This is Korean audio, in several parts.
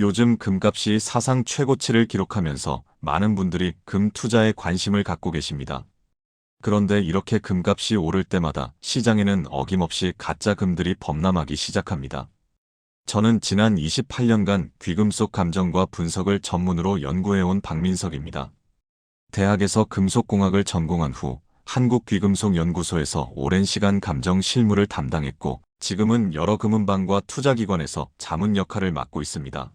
요즘 금값이 사상 최고치를 기록하면서 많은 분들이 금 투자에 관심을 갖고 계십니다. 그런데 이렇게 금값이 오를 때마다 시장에는 어김없이 가짜 금들이 범람하기 시작합니다. 저는 지난 28년간 귀금속 감정과 분석을 전문으로 연구해온 박민석입니다. 대학에서 금속공학을 전공한 후 한국귀금속연구소에서 오랜 시간 감정 실무를 담당했고 지금은 여러 금은방과 투자기관에서 자문 역할을 맡고 있습니다.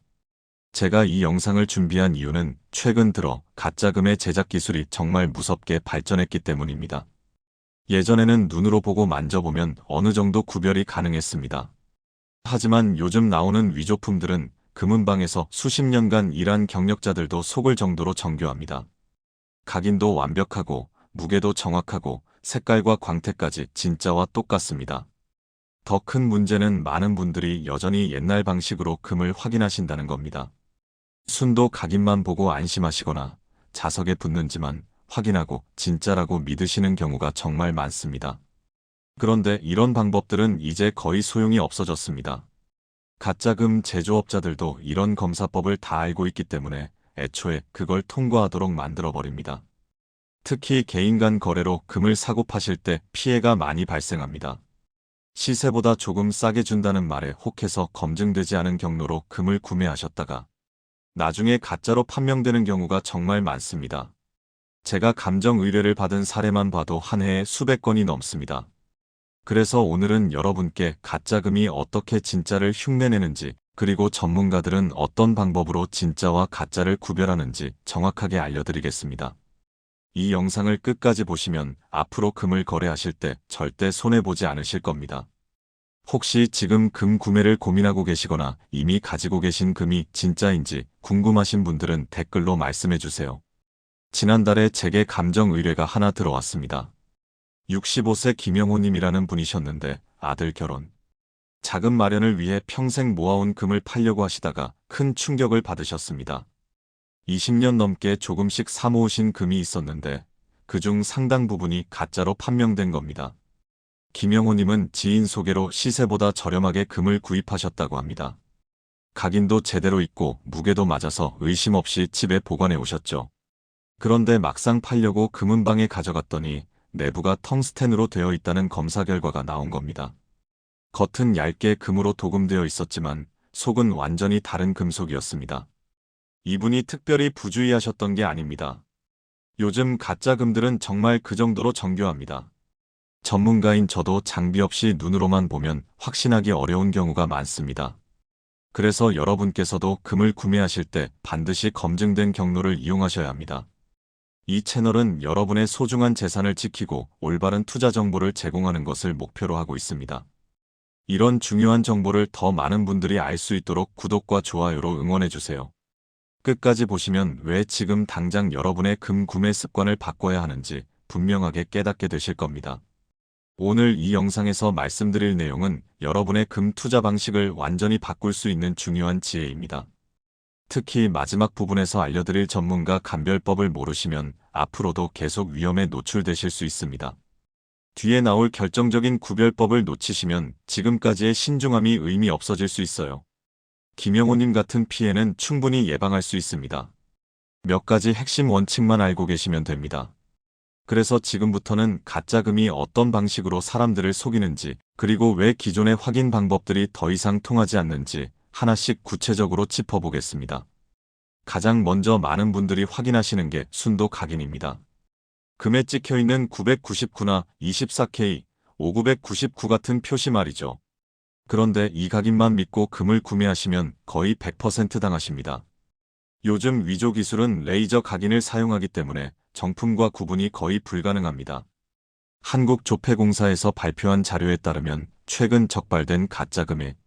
제가 이 영상을 준비한 이유는 최근 들어 가짜금의 제작 기술이 정말 무섭게 발전했기 때문입니다. 예전에는 눈으로 보고 만져보면 어느 정도 구별이 가능했습니다. 하지만 요즘 나오는 위조품들은 금은방에서 수십 년간 일한 경력자들도 속을 정도로 정교합니다. 각인도 완벽하고 무게도 정확하고 색깔과 광택까지 진짜와 똑같습니다. 더 큰 문제는 많은 분들이 여전히 옛날 방식으로 금을 확인하신다는 겁니다. 순도 각인만 보고 안심하시거나 자석에 붙는지만 확인하고 진짜라고 믿으시는 경우가 정말 많습니다. 그런데 이런 방법들은 이제 거의 소용이 없어졌습니다. 가짜금 제조업자들도 이런 검사법을 다 알고 있기 때문에 애초에 그걸 통과하도록 만들어버립니다. 특히 개인 간 거래로 금을 사고 파실 때 피해가 많이 발생합니다. 시세보다 조금 싸게 준다는 말에 혹해서 검증되지 않은 경로로 금을 구매하셨다가 나중에 가짜로 판명되는 경우가 정말 많습니다. 제가 감정 의뢰를 받은 사례만 봐도 한 해에 수백 건이 넘습니다. 그래서 오늘은 여러분께 가짜금이 어떻게 진짜를 흉내내는지 그리고 전문가들은 어떤 방법으로 진짜와 가짜를 구별하는지 정확하게 알려드리겠습니다. 이 영상을 끝까지 보시면 앞으로 금을 거래하실 때 절대 손해보지 않으실 겁니다. 혹시 지금 금 구매를 고민하고 계시거나 이미 가지고 계신 금이 진짜인지 궁금하신 분들은 댓글로 말씀해 주세요. 지난달에 제게 감정 의뢰가 하나 들어왔습니다. 65세 김영호님이라는 분이셨는데 아들 결혼. 자금 마련을 위해 평생 모아온 금을 팔려고 하시다가 큰 충격을 받으셨습니다. 20년 넘게 조금씩 사모으신 금이 있었는데 그중 상당 부분이 가짜로 판명된 겁니다. 김영호님은 지인 소개로 시세보다 저렴하게 금을 구입하셨다고 합니다. 각인도 제대로 있고 무게도 맞아서 의심 없이 집에 보관해 오셨죠. 그런데 막상 팔려고 금은방에 가져갔더니 내부가 텅스텐으로 되어 있다는 검사 결과가 나온 겁니다. 겉은 얇게 금으로 도금되어 있었지만 속은 완전히 다른 금속이었습니다. 이분이 특별히 부주의하셨던 게 아닙니다. 요즘 가짜 금들은 정말 그 정도로 정교합니다. 전문가인 저도 장비 없이 눈으로만 보면 확신하기 어려운 경우가 많습니다. 그래서 여러분께서도 금을 구매하실 때 반드시 검증된 경로를 이용하셔야 합니다. 이 채널은 여러분의 소중한 재산을 지키고 올바른 투자 정보를 제공하는 것을 목표로 하고 있습니다. 이런 중요한 정보를 더 많은 분들이 알 수 있도록 구독과 좋아요로 응원해주세요. 끝까지 보시면 왜 지금 당장 여러분의 금 구매 습관을 바꿔야 하는지 분명하게 깨닫게 되실 겁니다. 오늘 이 영상에서 말씀드릴 내용은 여러분의 금 투자 방식을 완전히 바꿀 수 있는 중요한 지혜입니다. 특히 마지막 부분에서 알려드릴 전문가 감별법을 모르시면 앞으로도 계속 위험에 노출되실 수 있습니다. 뒤에 나올 결정적인 구별법을 놓치시면 지금까지의 신중함이 의미 없어질 수 있어요. 김영호님 같은 피해는 충분히 예방할 수 있습니다. 몇 가지 핵심 원칙만 알고 계시면 됩니다. 그래서 지금부터는 가짜금이 어떤 방식으로 사람들을 속이는지, 그리고 왜 기존의 확인 방법들이 더 이상 통하지 않는지 하나씩 구체적으로 짚어보겠습니다. 가장 먼저 많은 분들이 확인하시는 게 순도 각인입니다. 금에 찍혀 있는 999나 24K, 5999 같은 표시 말이죠. 그런데 이 각인만 믿고 금을 구매하시면 거의 100% 당하십니다. 요즘 위조 기술은 레이저 각인을 사용하기 때문에 정품과 구분이 거의 불가능합니다. 한국조폐공사에서 발표한 자료에 따르면 최근 적발된 가짜 금액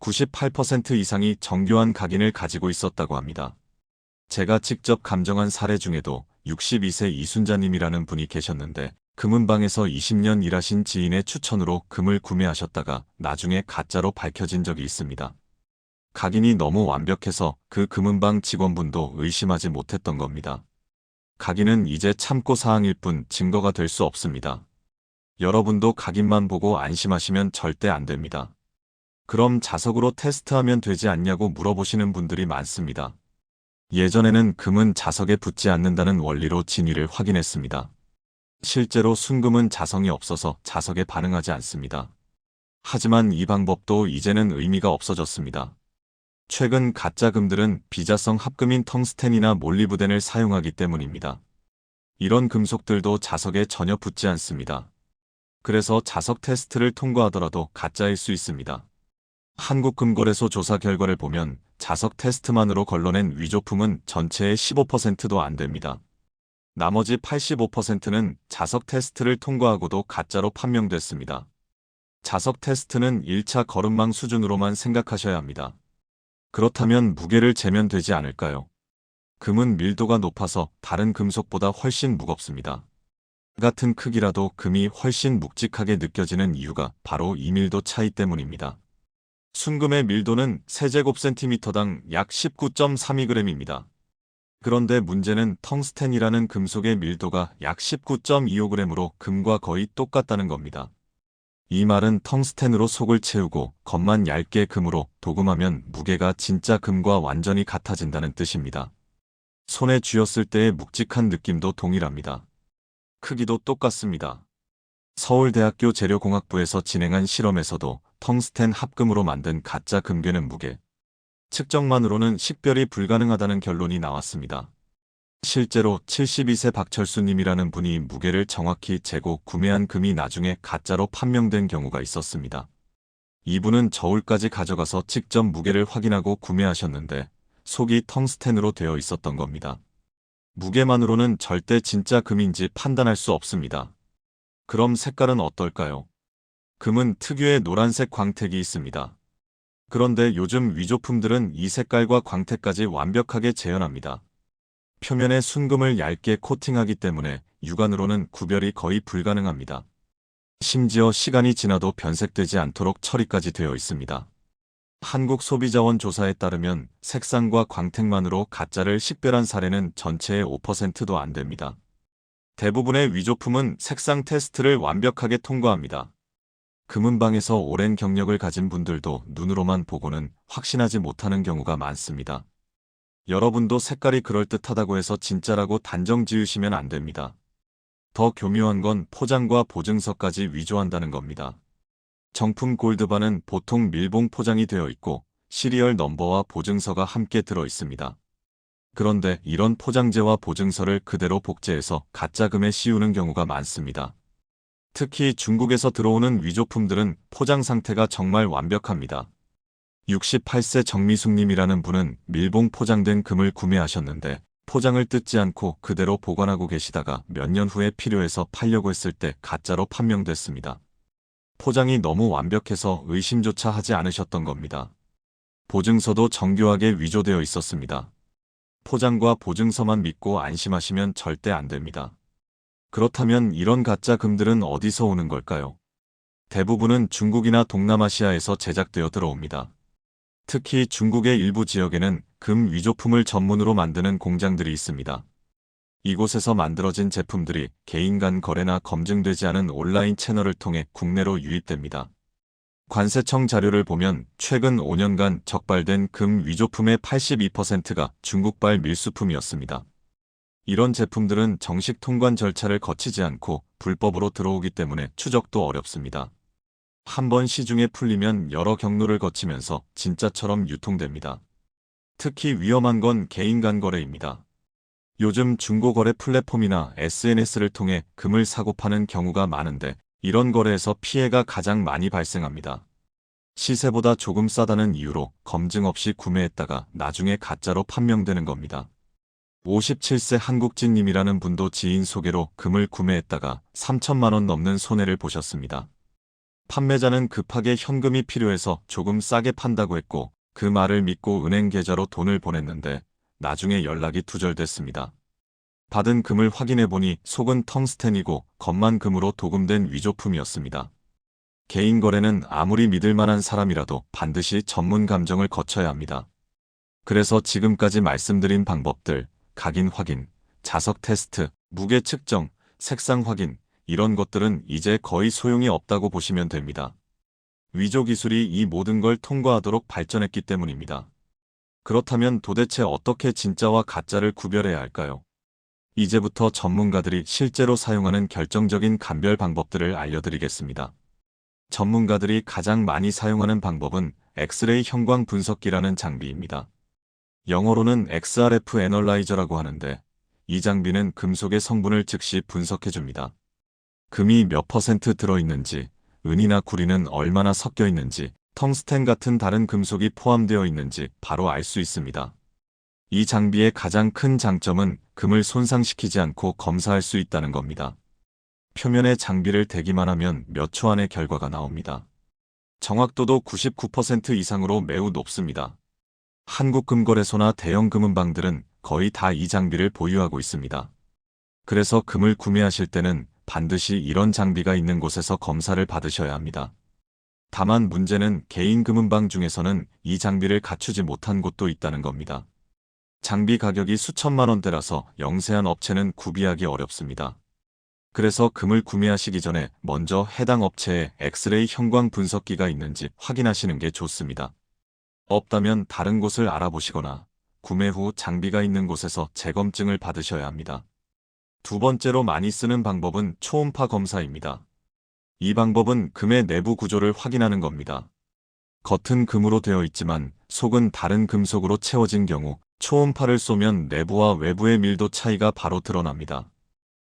98% 이상이 정교한 각인을 가지고 있었다고 합니다. 제가 직접 감정한 사례 중에도 62세 이순자님이라는 분이 계셨는데 금은방에서 20년 일하신 지인의 추천으로 금을 구매하셨다가 나중에 가짜로 밝혀진 적이 있습니다. 각인이 너무 완벽해서 그 금은방 직원분도 의심하지 못했던 겁니다. 각인은 이제 참고 사항일 뿐 증거가 될 수 없습니다. 여러분도 각인만 보고 안심하시면 절대 안 됩니다. 그럼 자석으로 테스트하면 되지 않냐고 물어보시는 분들이 많습니다. 예전에는 금은 자석에 붙지 않는다는 원리로 진위를 확인했습니다. 실제로 순금은 자성이 없어서 자석에 반응하지 않습니다. 하지만 이 방법도 이제는 의미가 없어졌습니다. 최근 가짜 금들은 비자성 합금인 텅스텐이나 몰리브덴을 사용하기 때문입니다. 이런 금속들도 자석에 전혀 붙지 않습니다. 그래서 자석 테스트를 통과하더라도 가짜일 수 있습니다. 한국금거래소 조사 결과를 보면 자석 테스트만으로 걸러낸 위조품은 전체의 15%도 안 됩니다. 나머지 85%는 자석 테스트를 통과하고도 가짜로 판명됐습니다. 자석 테스트는 1차 거름망 수준으로만 생각하셔야 합니다. 그렇다면 무게를 재면 되지 않을까요? 금은 밀도가 높아서 다른 금속보다 훨씬 무겁습니다. 같은 크기라도 금이 훨씬 묵직하게 느껴지는 이유가 바로 이 밀도 차이 때문입니다. 순금의 밀도는 세제곱센티미터당 약 19.32g입니다. 그런데 문제는 텅스텐이라는 금속의 밀도가 약 19.25g으로 금과 거의 똑같다는 겁니다. 이 말은 텅스텐으로 속을 채우고 겉만 얇게 금으로 도금하면 무게가 진짜 금과 완전히 같아진다는 뜻입니다. 손에 쥐었을 때의 묵직한 느낌도 동일합니다. 크기도 똑같습니다. 서울대학교 재료공학부에서 진행한 실험에서도 텅스텐 합금으로 만든 가짜 금괴는 무게, 측정만으로는 식별이 불가능하다는 결론이 나왔습니다. 실제로 72세 박철수님이라는 분이 무게를 정확히 재고 구매한 금이 나중에 가짜로 판명된 경우가 있었습니다. 이분은 저울까지 가져가서 직접 무게를 확인하고 구매하셨는데 속이 텅스텐으로 되어 있었던 겁니다. 무게만으로는 절대 진짜 금인지 판단할 수 없습니다. 그럼 색깔은 어떨까요? 금은 특유의 노란색 광택이 있습니다. 그런데 요즘 위조품들은 이 색깔과 광택까지 완벽하게 재현합니다. 표면에 순금을 얇게 코팅하기 때문에 육안으로는 구별이 거의 불가능합니다. 심지어 시간이 지나도 변색되지 않도록 처리까지 되어 있습니다. 한국소비자원 조사에 따르면 색상과 광택만으로 가짜를 식별한 사례는 전체의 5%도 안 됩니다. 대부분의 위조품은 색상 테스트를 완벽하게 통과합니다. 금은방에서 오랜 경력을 가진 분들도 눈으로만 보고는 확신하지 못하는 경우가 많습니다. 여러분도 색깔이 그럴듯하다고 해서 진짜라고 단정 지으시면 안 됩니다. 더 교묘한 건 포장과 보증서까지 위조한다는 겁니다. 정품 골드바는 보통 밀봉 포장이 되어 있고 시리얼 넘버와 보증서가 함께 들어 있습니다. 그런데 이런 포장재와 보증서를 그대로 복제해서 가짜금에 씌우는 경우가 많습니다. 특히 중국에서 들어오는 위조품들은 포장 상태가 정말 완벽합니다. 68세 정미숙님이라는 분은 밀봉 포장된 금을 구매하셨는데 포장을 뜯지 않고 그대로 보관하고 계시다가 몇 년 후에 필요해서 팔려고 했을 때 가짜로 판명됐습니다. 포장이 너무 완벽해서 의심조차 하지 않으셨던 겁니다. 보증서도 정교하게 위조되어 있었습니다. 포장과 보증서만 믿고 안심하시면 절대 안 됩니다. 그렇다면 이런 가짜 금들은 어디서 오는 걸까요? 대부분은 중국이나 동남아시아에서 제작되어 들어옵니다. 특히 중국의 일부 지역에는 금 위조품을 전문으로 만드는 공장들이 있습니다. 이곳에서 만들어진 제품들이 개인 간 거래나 검증되지 않은 온라인 채널을 통해 국내로 유입됩니다. 관세청 자료를 보면 최근 5년간 적발된 금 위조품의 82%가 중국발 밀수품이었습니다. 이런 제품들은 정식 통관 절차를 거치지 않고 불법으로 들어오기 때문에 추적도 어렵습니다. 한 번 시중에 풀리면 여러 경로를 거치면서 진짜처럼 유통됩니다. 특히 위험한 건 개인 간 거래입니다. 요즘 중고거래 플랫폼이나 SNS를 통해 금을 사고 파는 경우가 많은데 이런 거래에서 피해가 가장 많이 발생합니다. 시세보다 조금 싸다는 이유로 검증 없이 구매했다가 나중에 가짜로 판명되는 겁니다. 57세 한국진님이라는 분도 지인 소개로 금을 구매했다가 3천만원 넘는 손해를 보셨습니다. 판매자는 급하게 현금이 필요해서 조금 싸게 판다고 했고 그 말을 믿고 은행 계좌로 돈을 보냈는데 나중에 연락이 두절됐습니다. 받은 금을 확인해 보니 속은 텅스텐이고 겉만 금으로 도금된 위조품이었습니다. 개인 거래는 아무리 믿을 만한 사람이라도 반드시 전문 감정을 거쳐야 합니다. 그래서 지금까지 말씀드린 방법들, 각인 확인, 자석 테스트, 무게 측정, 색상 확인, 이런 것들은 이제 거의 소용이 없다고 보시면 됩니다. 위조 기술이 이 모든 걸 통과하도록 발전했기 때문입니다. 그렇다면 도대체 어떻게 진짜와 가짜를 구별해야 할까요? 이제부터 전문가들이 실제로 사용하는 결정적인 감별 방법들을 알려드리겠습니다. 전문가들이 가장 많이 사용하는 방법은 엑스레이 형광 분석기라는 장비입니다. 영어로는 XRF 애널라이저라고 하는데 이 장비는 금속의 성분을 즉시 분석해줍니다. 금이 몇 퍼센트 들어있는지, 은이나 구리는 얼마나 섞여 있는지, 텅스텐 같은 다른 금속이 포함되어 있는지 바로 알 수 있습니다. 이 장비의 가장 큰 장점은 금을 손상시키지 않고 검사할 수 있다는 겁니다. 표면에 장비를 대기만 하면 몇 초 안에 결과가 나옵니다. 정확도도 99% 이상으로 매우 높습니다. 한국금거래소나 대형 금은방들은 거의 다 이 장비를 보유하고 있습니다. 그래서 금을 구매하실 때는 반드시 이런 장비가 있는 곳에서 검사를 받으셔야 합니다. 다만 문제는 개인 금은방 중에서는 이 장비를 갖추지 못한 곳도 있다는 겁니다. 장비 가격이 수천만 원대라서 영세한 업체는 구비하기 어렵습니다. 그래서 금을 구매하시기 전에 먼저 해당 업체에 엑스레이 형광 분석기가 있는지 확인하시는 게 좋습니다. 없다면 다른 곳을 알아보시거나 구매 후 장비가 있는 곳에서 재검증을 받으셔야 합니다. 두 번째로 많이 쓰는 방법은 초음파 검사입니다. 이 방법은 금의 내부 구조를 확인하는 겁니다. 겉은 금으로 되어 있지만 속은 다른 금속으로 채워진 경우 초음파를 쏘면 내부와 외부의 밀도 차이가 바로 드러납니다.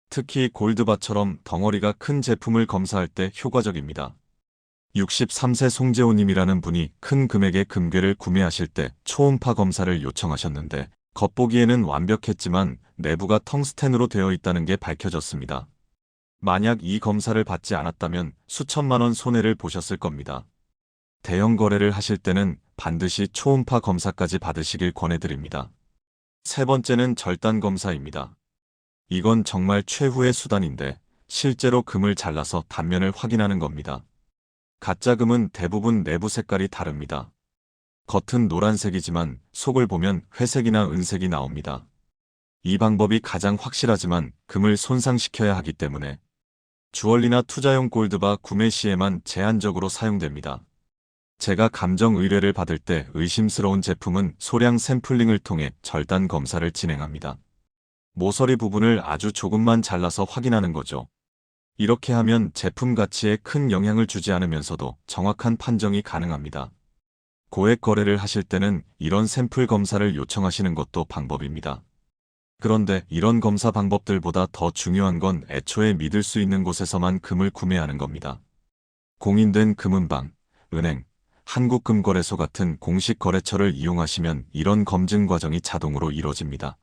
특히 골드바처럼 덩어리가 큰 제품을 검사할 때 효과적입니다. 63세 송재호님이라는 분이 큰 금액의 금괴를 구매하실 때 초음파 검사를 요청하셨는데 겉보기에는 완벽했지만 내부가 텅스텐으로 되어 있다는 게 밝혀졌습니다. 만약 이 검사를 받지 않았다면 수천만 원 손해를 보셨을 겁니다. 대형 거래를 하실 때는 반드시 초음파 검사까지 받으시길 권해드립니다. 세 번째는 절단 검사입니다. 이건 정말 최후의 수단인데 실제로 금을 잘라서 단면을 확인하는 겁니다. 가짜 금은 대부분 내부 색깔이 다릅니다. 겉은 노란색이지만 속을 보면 회색이나 은색이 나옵니다. 이 방법이 가장 확실하지만 금을 손상시켜야 하기 때문에 주얼리나 투자용 골드바 구매 시에만 제한적으로 사용됩니다. 제가 감정 의뢰를 받을 때 의심스러운 제품은 소량 샘플링을 통해 절단 검사를 진행합니다. 모서리 부분을 아주 조금만 잘라서 확인하는 거죠. 이렇게 하면 제품 가치에 큰 영향을 주지 않으면서도 정확한 판정이 가능합니다. 고액 거래를 하실 때는 이런 샘플 검사를 요청하시는 것도 방법입니다. 그런데 이런 검사 방법들보다 더 중요한 건 애초에 믿을 수 있는 곳에서만 금을 구매하는 겁니다. 공인된 금은방, 은행, 한국금거래소 같은 공식 거래처를 이용하시면 이런 검증 과정이 자동으로 이루어집니다.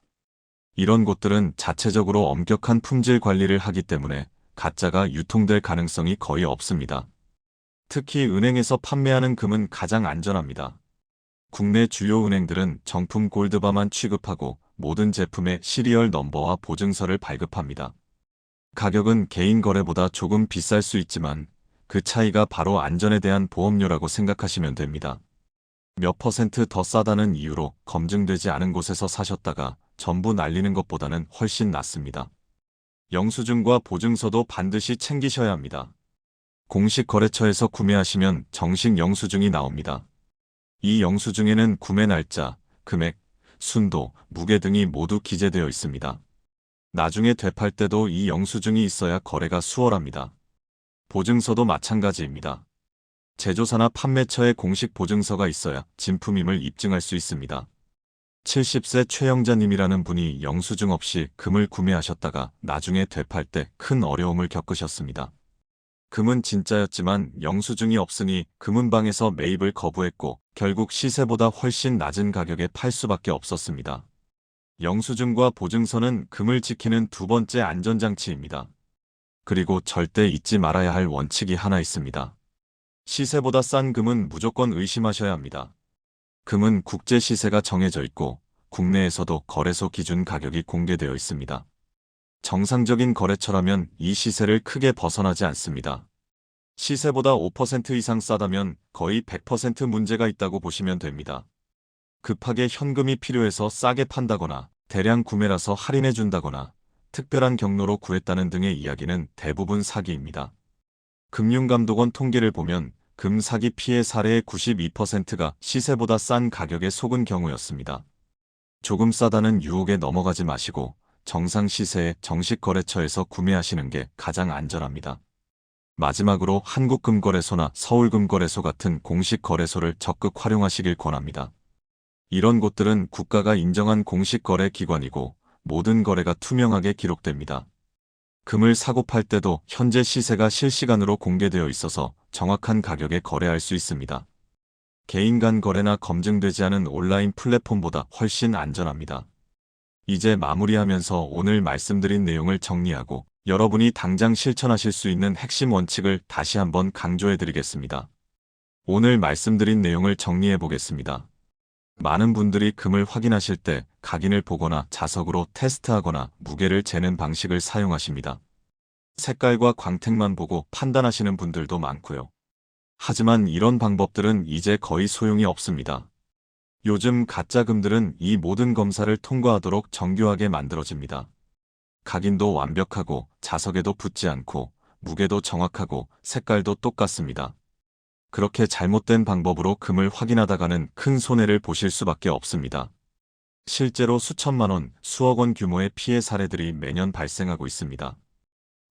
이런 곳들은 자체적으로 엄격한 품질 관리를 하기 때문에 가짜가 유통될 가능성이 거의 없습니다. 특히 은행에서 판매하는 금은 가장 안전합니다. 국내 주요 은행들은 정품 골드바만 취급하고 모든 제품의 시리얼 넘버와 보증서를 발급합니다. 가격은 개인 거래보다 조금 비쌀 수 있지만 그 차이가 바로 안전에 대한 보험료라고 생각하시면 됩니다. 몇 퍼센트 더 싸다는 이유로 검증되지 않은 곳에서 사셨다가 전부 날리는 것보다는 훨씬 낫습니다. 영수증과 보증서도 반드시 챙기셔야 합니다. 공식 거래처에서 구매하시면 정식 영수증이 나옵니다. 이 영수증에는 구매 날짜, 금액, 순도, 무게 등이 모두 기재되어 있습니다. 나중에 되팔 때도 이 영수증이 있어야 거래가 수월합니다. 보증서도 마찬가지입니다. 제조사나 판매처의 공식 보증서가 있어야 진품임을 입증할 수 있습니다. 70세 최영자님이라는 분이 영수증 없이 금을 구매하셨다가 나중에 되팔 때 큰 어려움을 겪으셨습니다. 금은 진짜였지만 영수증이 없으니 금은방에서 매입을 거부했고 결국 시세보다 훨씬 낮은 가격에 팔 수밖에 없었습니다. 영수증과 보증서는 금을 지키는 두 번째 안전장치입니다. 그리고 절대 잊지 말아야 할 원칙이 하나 있습니다. 시세보다 싼 금은 무조건 의심하셔야 합니다. 금은 국제 시세가 정해져 있고 국내에서도 거래소 기준 가격이 공개되어 있습니다. 정상적인 거래처라면 이 시세를 크게 벗어나지 않습니다. 시세보다 5% 이상 싸다면 거의 100% 문제가 있다고 보시면 됩니다. 급하게 현금이 필요해서 싸게 판다거나 대량 구매라서 할인해 준다거나 특별한 경로로 구했다는 등의 이야기는 대부분 사기입니다. 금융감독원 통계를 보면 금 사기 피해 사례의 92%가 시세보다 싼 가격에 속은 경우였습니다. 조금 싸다는 유혹에 넘어가지 마시고 정상 시세의 정식 거래처에서 구매하시는 게 가장 안전합니다. 마지막으로 한국금거래소나 서울금거래소 같은 공식 거래소를 적극 활용하시길 권합니다. 이런 곳들은 국가가 인정한 공식 거래 기관이고 모든 거래가 투명하게 기록됩니다. 금을 사고 팔 때도 현재 시세가 실시간으로 공개되어 있어서 정확한 가격에 거래할 수 있습니다. 개인 간 거래나 검증되지 않은 온라인 플랫폼보다 훨씬 안전합니다. 이제 마무리하면서 오늘 말씀드린 내용을 정리하고 여러분이 당장 실천하실 수 있는 핵심 원칙을 다시 한번 강조해 드리겠습니다. 오늘 말씀드린 내용을 정리해 보겠습니다. 많은 분들이 금을 확인하실 때 각인을 보거나 자석으로 테스트하거나 무게를 재는 방식을 사용하십니다. 색깔과 광택만 보고 판단하시는 분들도 많고요. 하지만 이런 방법들은 이제 거의 소용이 없습니다. 요즘 가짜금들은 이 모든 검사를 통과하도록 정교하게 만들어집니다. 각인도 완벽하고 자석에도 붙지 않고 무게도 정확하고 색깔도 똑같습니다. 그렇게 잘못된 방법으로 금을 확인하다가는 큰 손해를 보실 수밖에 없습니다. 실제로 수천만 원, 수억 원 규모의 피해 사례들이 매년 발생하고 있습니다.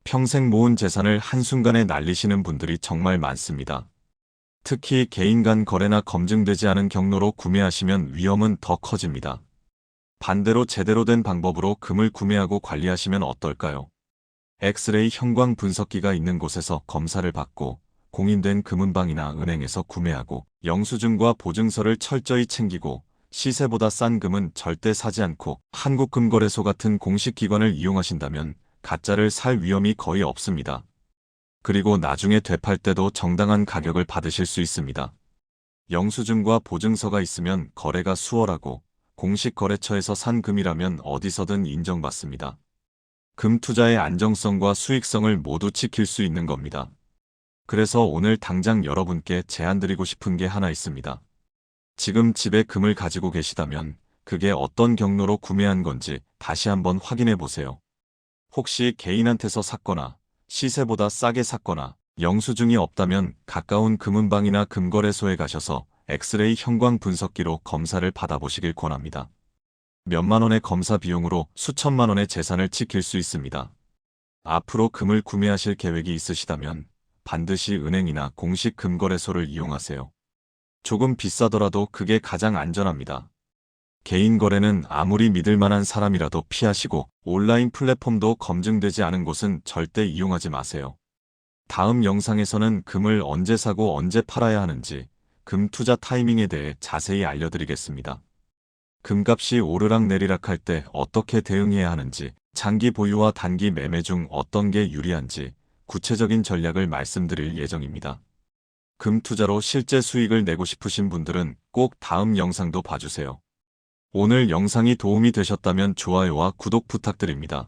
평생 모은 재산을 한순간에 날리시는 분들이 정말 많습니다. 특히 개인 간 거래나 검증되지 않은 경로로 구매하시면 위험은 더 커집니다. 반대로 제대로 된 방법으로 금을 구매하고 관리하시면 어떨까요? 엑스레이 형광 분석기가 있는 곳에서 검사를 받고 공인된 금은방이나 은행에서 구매하고 영수증과 보증서를 철저히 챙기고 시세보다 싼 금은 절대 사지 않고 한국금거래소 같은 공식 기관을 이용하신다면 가짜를 살 위험이 거의 없습니다. 그리고 나중에 되팔 때도 정당한 가격을 받으실 수 있습니다. 영수증과 보증서가 있으면 거래가 수월하고 공식 거래처에서 산 금이라면 어디서든 인정받습니다. 금 투자의 안정성과 수익성을 모두 지킬 수 있는 겁니다. 그래서 오늘 당장 여러분께 제안드리고 싶은 게 하나 있습니다. 지금 집에 금을 가지고 계시다면 그게 어떤 경로로 구매한 건지 다시 한번 확인해 보세요. 혹시 개인한테서 샀거나 시세보다 싸게 샀거나 영수증이 없다면 가까운 금은방이나 금거래소에 가셔서 엑스레이 형광 분석기로 검사를 받아보시길 권합니다. 몇만 원의 검사 비용으로 수천만 원의 재산을 지킬 수 있습니다. 앞으로 금을 구매하실 계획이 있으시다면 반드시 은행이나 공식 금거래소를 이용하세요. 조금 비싸더라도 그게 가장 안전합니다. 개인 거래는 아무리 믿을 만한 사람이라도 피하시고 온라인 플랫폼도 검증되지 않은 곳은 절대 이용하지 마세요. 다음 영상에서는 금을 언제 사고 언제 팔아야 하는지 금 투자 타이밍에 대해 자세히 알려드리겠습니다. 금값이 오르락 내리락 할 때 어떻게 대응해야 하는지, 장기 보유와 단기 매매 중 어떤 게 유리한지 구체적인 전략을 말씀드릴 예정입니다. 금 투자로 실제 수익을 내고 싶으신 분들은 꼭 다음 영상도 봐주세요. 오늘 영상이 도움이 되셨다면 좋아요와 구독 부탁드립니다.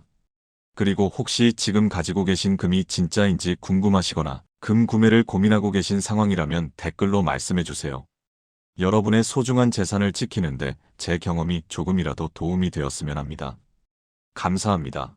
그리고 혹시 지금 가지고 계신 금이 진짜인지 궁금하시거나 금 구매를 고민하고 계신 상황이라면 댓글로 말씀해 주세요. 여러분의 소중한 재산을 지키는데 제 경험이 조금이라도 도움이 되었으면 합니다. 감사합니다.